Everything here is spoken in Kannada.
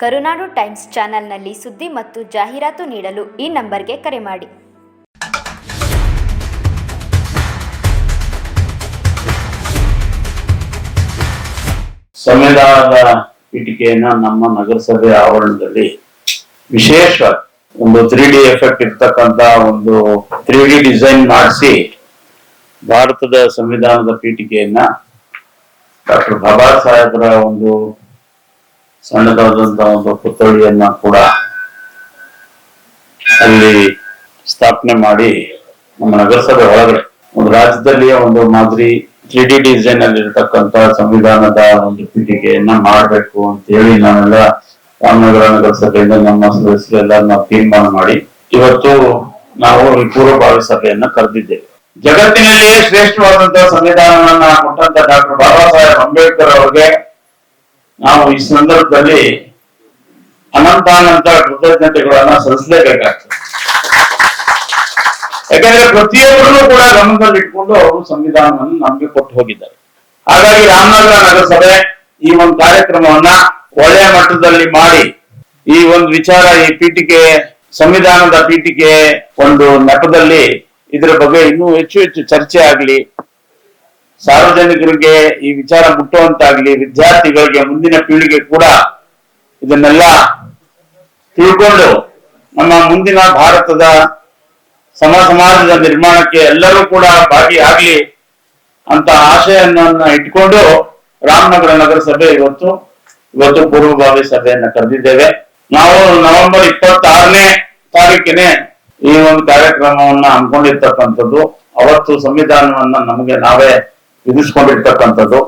ಕರುನಾಡು ಟೈಮ್ಸ್ ಚಾನೆಲ್ನಲ್ಲಿ ಸುದ್ದಿ ಮತ್ತು ಜಾಹೀರಾತು ನೀಡಲು ಈ ನಂಬರ್ಗೆ ಕರೆ ಮಾಡಿ. ಸಂವಿಧಾನದ ಪೀಠಿಕೆಯನ್ನ ನಮ್ಮ ನಗರಸಭೆ ಆವರಣದಲ್ಲಿ ವಿಶೇಷ ಒಂದು ತ್ರೀ ಡಿ ಎಫೆಕ್ಟ್ ಇರ್ತಕ್ಕಂತ ಒಂದು ತ್ರೀ ಡಿ ಡಿಸೈನ್ ಮಾಡಿಸಿ ಭಾರತದ ಸಂವಿಧಾನದ ಪೀಠಿಕೆಯನ್ನ ಡಾಕ್ಟರ್ ಬಾಬಾ ಸಾಹೇಬರ ಒಂದು ಸಣ್ಣದಾದಂತ ಒಂದು ಪುತ್ಥಳಿಯನ್ನ ಕೂಡ ಅಲ್ಲಿ ಸ್ಥಾಪನೆ ಮಾಡಿ ನಮ್ಮ ನಗರಸಭೆ ಒಳಗಡೆ, ಒಂದು ರಾಜ್ಯದಲ್ಲಿಯ ಒಂದು ಮಾದರಿ ತ್ರೀ ಡಿ ಡಿಸೈನ್ ಅಲ್ಲಿ ಇರತಕ್ಕಂತ ಸಂವಿಧಾನದ ಒಂದು ಪೀಠಿಕೆಯನ್ನ ಮಾಡಬೇಕು ಅಂತ ಹೇಳಿ ನಾವೆಲ್ಲ ರಾಮನಗರ ನಗರಸಭೆಯಿಂದ ನಮ್ಮ ಸದಸ್ಯರೆಲ್ಲ ನಾವು ತೀರ್ಮಾನ ಮಾಡಿ ಇವತ್ತು ನಾವು ಈ ಪೂರ್ವಭಾವಿ ಸಭೆಯನ್ನ ಕರೆದಿದ್ದೇವೆ. ಜಗತ್ತಿನಲ್ಲಿಯೇ ಶ್ರೇಷ್ಠವಾದಂತಹ ಸಂವಿಧಾನವನ್ನ ಕೊಟ್ಟಂತ ಡಾಕ್ಟರ್ ಬಾಬಾ ಸಾಹೇಬ್ ಅಂಬೇಡ್ಕರ್ ಅವರಿಗೆ ನಾವು ಈ ಸಂದರ್ಭದಲ್ಲಿ ಅನಂತಾನಂತ ಕೃತಜ್ಞತೆಗಳನ್ನ ಸಲ್ಲಿಸಲೇಬೇಕಾಗ್ತದೆ. ಯಾಕಂದ್ರೆ ಪ್ರತಿಯೊಬ್ಬರನ್ನು ಕೂಡ ಗಮನದಲ್ಲಿ ಇಟ್ಕೊಂಡು ಅವರು ಸಂವಿಧಾನವನ್ನು ನಮ್ಗೆ ಕೊಟ್ಟು ಹೋಗಿದ್ದಾರೆ. ಹಾಗಾಗಿ ರಾಮನಗರ ನಗರಸಭೆ ಈ ಒಂದು ಕಾರ್ಯಕ್ರಮವನ್ನ ಒಳ್ಳೆಯ ಮಟ್ಟದಲ್ಲಿ ಮಾಡಿ ಈ ಒಂದು ವಿಚಾರ, ಈ ಪೀಠಿಕೆ, ಸಂವಿಧಾನದ ಪೀಠಿಕೆ ಒಂದು ನೆಪದಲ್ಲಿ ಇದರ ಬಗ್ಗೆ ಇನ್ನೂ ಹೆಚ್ಚು ಹೆಚ್ಚು ಚರ್ಚೆ ಆಗ್ಲಿ ಸಾರ್ವಜನಿಕರಿಗೆ ಈ ವಿಚಾರ ಮುಟ್ಟುವಂತಾಗ್ಲಿ, ವಿದ್ಯಾರ್ಥಿಗಳಿಗೆ ಮುಂದಿನ ಪೀಳಿಗೆ ಕೂಡ ಇದನ್ನೆಲ್ಲ ತಿಳ್ಕೊಂಡು ನಮ್ಮ ಮುಂದಿನ ಭಾರತದ ಸಮ ಸಮಾಜದ ನಿರ್ಮಾಣಕ್ಕೆ ಎಲ್ಲರೂ ಕೂಡ ಭಾಗಿಯಾಗ್ಲಿ ಅಂತ ಆಶಯನ್ನ ಇಟ್ಕೊಂಡು ರಾಮನಗರ ನಗರಸಭೆ ಇವತ್ತು ಇವತ್ತು ಪೂರ್ವಭಾವಿ ಸಭೆಯನ್ನ ಕರೆದಿದ್ದೇವೆ. ನಾವು ನವೆಂಬರ್ ಇಪ್ಪತ್ತಾರನೇ ತಾರೀಕಿನೇ ಈ ಒಂದು ಕಾರ್ಯಕ್ರಮವನ್ನ ಹಮ್ಮಿಕೊಂಡಿರ್ತಕ್ಕಂಥದ್ದು. ಅವತ್ತು ಸಂವಿಧಾನವನ್ನ ನಮಗೆ ನಾವೇ ವಿಧಿಸ್ಕೊಂಡಿರ್ತಕ್ಕಂಥದ್ದು